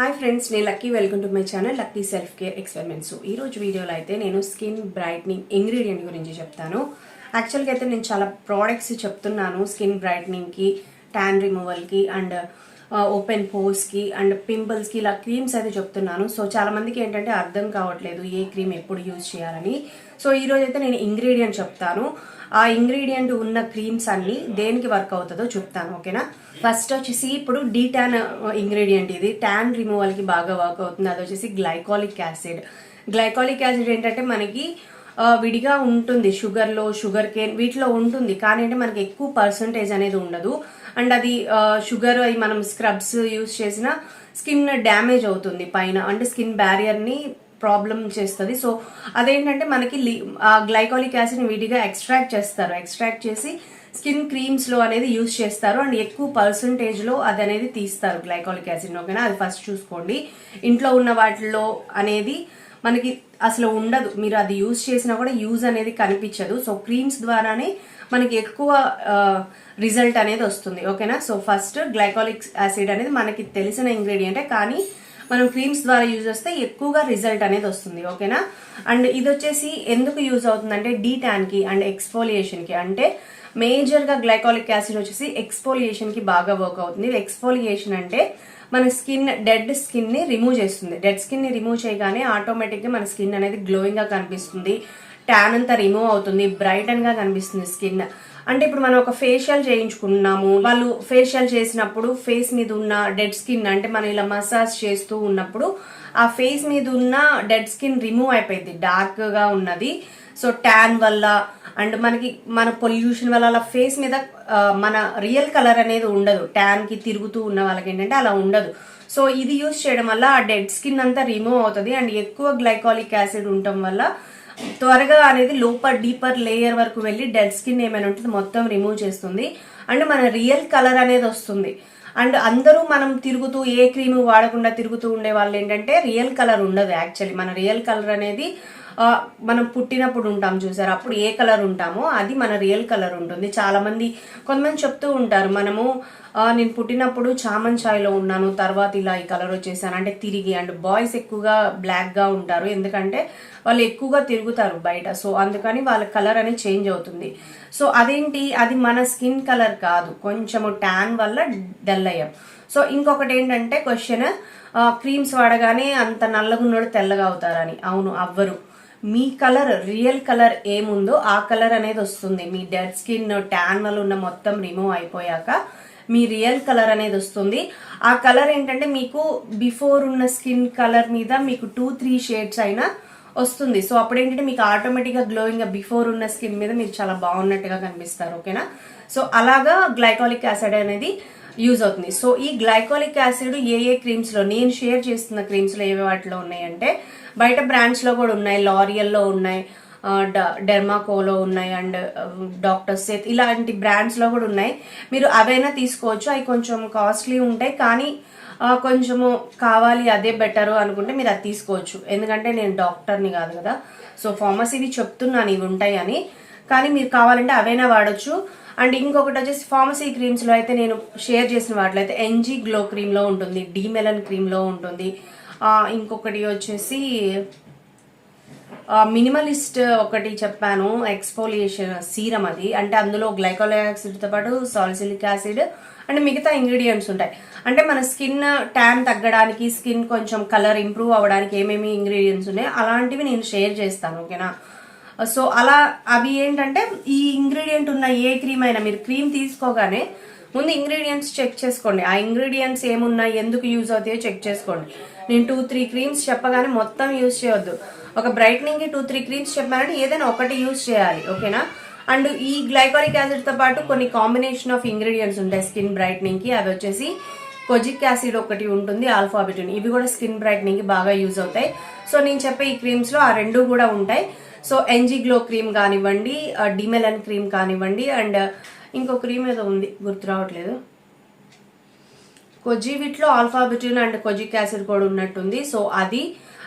Hi friends నేను Lucky welcome to my channel Lucky self care experiments ఈరోజు వీడియోలో అయితే నేను స్కిన్ బ్రైట్నింగ్ ఇంగ్రీడియంట్ గురించి చెప్తాను. యాక్చువల్గా అయితే నేను చాలా ప్రోడక్ట్స్ చెప్తున్నాను స్కిన్ బ్రైట్నింగ్కి ట్యాన్ రిమూవల్కి అండ్ ఓపెన్ పోస్కి అండ్ పింపుల్స్కి ఇలా క్రీమ్స్ అయితే చెప్తున్నాను. సో చాలా మందికి ఏంటంటే అర్థం కావట్లేదు ఏ క్రీమ్ ఎప్పుడు యూజ్ చేయాలని. సో ఈ రోజు అయితే నేను ఇంగ్రీడియంట్ చెప్తాను. ఆ ఇంగ్రీడియంట్ ఉన్న క్రీమ్స్ అన్ని దేనికి వర్క్ అవుతుందో చెప్తాను ఓకేనా ఫస్ట్ వచ్చేసి ఇప్పుడు డీ ట్యాన్ ఇంగ్రీడియంట్ ఇది. ట్యాన్ రిమూవల్కి బాగా వర్క్ అవుతుంది. అది వచ్చేసి గ్లైకాలిక్ యాసిడ్ గ్లైకాలిక్ యాసిడ్ ఏంటంటే మనకి విడిగా ఉంటుంది. షుగర్లో షుగర్ కేన్ వీటిలో ఉంటుంది. కానీ అంటే మనకి ఎక్కువ పర్సంటేజ్ అనేది ఉండదు. అండ్ అది షుగర్ అవి మనం స్క్రబ్స్ యూస్ చేసిన స్కిన్ డ్యామేజ్ అవుతుంది పైన. అంటే స్కిన్ బ్యారియర్ని ప్రాబ్లం చేస్తుంది. సో అదేంటంటే మనకి ఆ గ్లైకాలిక్ యాసిడ్ విడిగా ఎక్స్ట్రాక్ట్ చేస్తారు. ఎక్స్ట్రాక్ట్ చేసి స్కిన్ క్రీమ్స్లో అనేది యూస్ చేస్తారు. అండ్ ఎక్కువ పర్సంటేజ్లో అది అనేది తీస్తారు గ్లైకాలిక్ యాసిడ్ ఓకేనా అది ఫస్ట్ చూసుకోండి. ఇంట్లో ఉన్న వాటిల్లో అనేది మనకి అసలు ఉండదు. మీరు అది యూజ్ చేసినా కూడా యూజ్ అనేది కనిపించదు. సో క్రీమ్స్ ద్వారానే మనకి ఎక్కువ రిజల్ట్ అనేది వస్తుంది. ఓకేనా? సో ఫస్ట్ గ్లైకాలిక్ యాసిడ్ అనేది మనకి తెలిసిన ఇంగ్రీడియంటే కానీ మనం క్రీమ్స్ ద్వారా యూజ్ చేస్తే ఎక్కువగా రిజల్ట్ అనేది వస్తుంది ఓకేనా? అండ్ ఇది వచ్చేసి ఎందుకు యూజ్ అవుతుందంటే డీ కి అండ్ ఎక్స్ఫోలియేషన్కి. అంటే మేజర్గా గ్లైకాలిక్ యాసిడ్ వచ్చేసి ఎక్స్ఫోలియేషన్కి బాగా వర్క్ అవుతుంది. ఎక్స్ఫోలియేషన్ అంటే మన స్కిన్ డెడ్ స్కిన్ని రిమూవ్ చేస్తుంది. డెడ్ స్కిన్ని రిమూవ్ చేయగానే ఆటోమేటిక్గా మన స్కిన్ అనేది గ్లోయింగ్గా కనిపిస్తుంది. ట్యాన్ అంతా రిమూవ్ అవుతుంది బ్రైటన్గా కనిపిస్తుంది స్కిన్ అంటే ఇప్పుడు మనం ఒక ఫేషియల్ చేయించుకున్నాము వాళ్ళు ఫేషియల్ చేసినప్పుడు ఫేస్ మీద ఉన్న డెడ్ స్కిన్ అంటే మనం ఇలా మసాజ్ చేస్తూ ఉన్నప్పుడు ఆ ఫేస్ మీద ఉన్న డెడ్ స్కిన్ రిమూవ్ అయిపోయింది డార్క్గా ఉన్నది. సో ట్యాన్ వల్ల అండ్ మనకి మన పొల్యూషన్ వల్ల అలా ఫేస్ మీద మన రియల్ కలర్ అనేది ఉండదు. ట్యాన్కి తిరుగుతూ ఉన్న వాళ్ళకి ఏంటంటే అలా ఉండదు. సో ఇది యూస్ చేయడం వల్ల ఆ డెడ్ స్కిన్ అంతా రిమూవ్ అవుతుంది. అండ్ ఎక్కువ గ్లైకాలిక్ యాసిడ్ ఉండటం వల్ల త్వరగా అనేది లోపర్ డీపర్ లేయర్ వరకు వెళ్ళి డెడ్ స్కిన్ ఏమైనా ఉంటుంది మొత్తం రిమూవ్ చేస్తుంది. అండ్ మన రియల్ కలర్ అనేది వస్తుంది. అండ్ అందరూ మనం తిరుగుతూ ఏ క్రీమ్ వాడకుండా తిరుగుతూ ఉండే వాళ్ళు ఏంటంటే రియల్ కలర్ ఉండదు యాక్చువల్లీ. మన రియల్ కలర్ అనేది మనం పుట్టినప్పుడు ఉంటాం చూసారు? అప్పుడు ఏ కలర్ ఉంటామో అది మన రియల్ కలర్ ఉంటుంది. చాలా మంది కొంతమంది చెప్తూ ఉంటారు మనము నేను పుట్టినప్పుడు చామన్ ఛాయ్లో ఉన్నాను తర్వాత ఇలా ఈ కలర్ వచ్చేసాను అంటే తిరిగి. అండ్ బాయ్స్ ఎక్కువగా బ్లాక్గా ఉంటారు ఎందుకంటే వాళ్ళు ఎక్కువగా తిరుగుతారు బయట. సో అందుకని వాళ్ళ కలర్ అనేది చేంజ్ అవుతుంది. సో అదేంటి? అది మన స్కిన్ కలర్ కాదు. కొంచెము ట్యాన్ వల్ల డల్ అయ్యాం. సో ఇంకొకటి ఏంటంటే క్వశ్చన్ క్రీమ్స్ వాడగానే అంత నల్లగున్నోడు తెల్లగా అవుతారని. అవును అవ్వరు. మీ కలర్ రియల్ కలర్ ఏముందో ఆ కలర్ అనేది వస్తుంది. మీ డెడ్ స్కిన్ ట్యాన్ వల్ల ఉన్న మొత్తం రిమూవ్ అయిపోయాక మీ రియల్ కలర్ అనేది వస్తుంది. ఆ కలర్ ఏంటంటే మీకు బిఫోర్ ఉన్న స్కిన్ కలర్ మీద మీకు టూ త్రీ షేడ్స్ అయినా వస్తుంది. సో అప్పుడు ఏంటంటే మీకు ఆటోమేటిక్గా గ్లోయింగ్ బిఫోర్ ఉన్న స్కిన్ మీద మీరు చాలా బాగున్నట్టుగా కనిపిస్తారు. ఓకేనా సో అలాగా గ్లైకాలిక్ యాసిడ్ అనేది యూజ్ అవుతుంది. సో ఈ గ్లైకోలిక్ యాసిడ్ ఏ ఏ క్రీమ్స్లో నేను షేర్ చేస్తున్న క్రీమ్స్లో ఏవే వాటిలో ఉన్నాయంటే బయట బ్రాండ్స్లో కూడా ఉన్నాయి. లారియల్లో ఉన్నాయి డ- డెర్మాకోలో ఉన్నాయి అండ్ డాక్టర్ సేత్ ఇలాంటి బ్రాండ్స్లో కూడా ఉన్నాయి. మీరు అవైనా తీసుకోవచ్చు. అవి కొంచెం కాస్ట్లీ ఉంటాయి. కానీ కొంచెము కావాలి అదే బెటర్ అనుకుంటే మీరు అది తీసుకోవచ్చు. ఎందుకంటే నేను డాక్టర్ని కాదు కదా. సో ఫార్మసీవి చెప్తున్నాను ఇవి ఉంటాయని. కానీ మీరు కావాలంటే అవైనా వాడచ్చు. అండ్ ఇంకొకటి వచ్చేసి ఫార్మసీ క్రీమ్స్లో అయితే నేను షేర్ చేసిన వాటిలో అయితే ఎన్జీ గ్లో క్రీమ్లో ఉంటుంది డీమెలన్ క్రీమ్లో ఉంటుంది. ఇంకొకటి వచ్చేసి మినిమలిస్ట్ ఒకటి చెప్పాను ఎక్స్పోలియేషన్ సీరం అది. అంటే అందులో గ్లైకోలిక్ యాసిడ్తో పాటు సాలిసిలిక్ యాసిడ్ అండ్ మిగతా ఇంగ్రీడియంట్స్ ఉంటాయి. అంటే మన స్కిన్ ట్యాన్ తగ్గడానికి స్కిన్ కొంచెం కలర్ ఇంప్రూవ్ అవ్వడానికి ఏమేమి ఇంగ్రీడియంట్స్ ఉన్నాయో అలాంటివి నేను షేర్ చేస్తాను ఓకేనా? సో అలా అవి ఏంటంటే ఈ ఇంగ్రీడియంట్ ఉన్న ఏ క్రీమ్ అయినా మీరు క్రీమ్ తీసుకోగానే ముందు ఇంగ్రీడియంట్స్ చెక్ చేసుకోండి. ఆ ఇంగ్రీడియంట్స్ ఏమున్నాయి ఎందుకు యూజ్ అవుతాయో చెక్ చేసుకోండి. నేను టూ త్రీ క్రీమ్స్ చెప్పగానే మొత్తం యూజ్ చేయొద్దు. ఒక బ్రైట్నింగ్కి టూ త్రీ క్రీమ్స్ చెప్పానంటే ఏదైనా ఒకటి యూజ్ చేయాలి ఓకేనా అండ్ ఈ గ్లైకోరిక్ యాసిడ్తో పాటు కొన్ని కాంబినేషన్ ఆఫ్ ఇంగ్రీడియంట్స్ ఉంటాయి. స్కిన్ బ్రైట్నింగ్కి అవి వచ్చేసి కొజిక్ యాసిడ్ ఒకటి ఉంటుంది ఆల్ఫాబిటిన్ ఇవి కూడా స్కిన్ బ్రైట్నింగ్కి బాగా యూజ్ అవుతాయి. సో నేను చెప్పే ఈ క్రీమ్స్లో ఆ రెండు కూడా ఉంటాయి. సో ఎన్జీ గ్లో క్రీమ్ కానివ్వండి డిమెలన్ క్రీమ్ కానివ్వండి అండ్ ఇంకో క్రీమ్ ఏదో ఉంది గుర్తు రావట్లేదు. కొజివిట్లో alpha arbutin and kojic acid కూడా ఉన్నట్టుంది. సో అది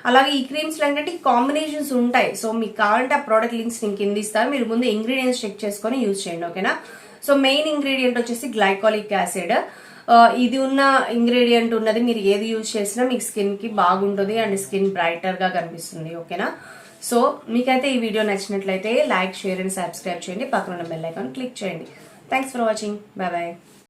అలాగే ఈ క్రీమ్స్లో ఏంటంటే కాంబినేషన్స్ ఉంటాయి. సో మీకు కావాలంటే ఆ ప్రోడక్ట్ లింక్స్ నేను కింద ఇస్తాను మీరు ముందు ఇంగ్రీడియంట్స్ చెక్ చేసుకొని యూజ్ చేయండి ఓకేనా సో మెయిన్ ఇంగ్రీడియంట్ వచ్చేసి గ్లైకాలిక్ యాసిడ్ ఇది ఉన్న ఇంగ్రీడియంట్ ఉన్నది మీరు ఏది యూజ్ చేసినా మీకు స్కిన్కి బాగుంటుంది అండ్ స్కిన్ బ్రైటర్గా కనిపిస్తుంది ఓకేనా సో మీకైతే ఈ వీడియో నచ్చినట్లయితే లైక్ షేర్ అండ్ సబ్స్క్రైబ్ చేయండి. పక్కన ఉన్న బెల్ ఐకాన్ క్లిక్ చేయండి. Thanks for watching. Bye bye.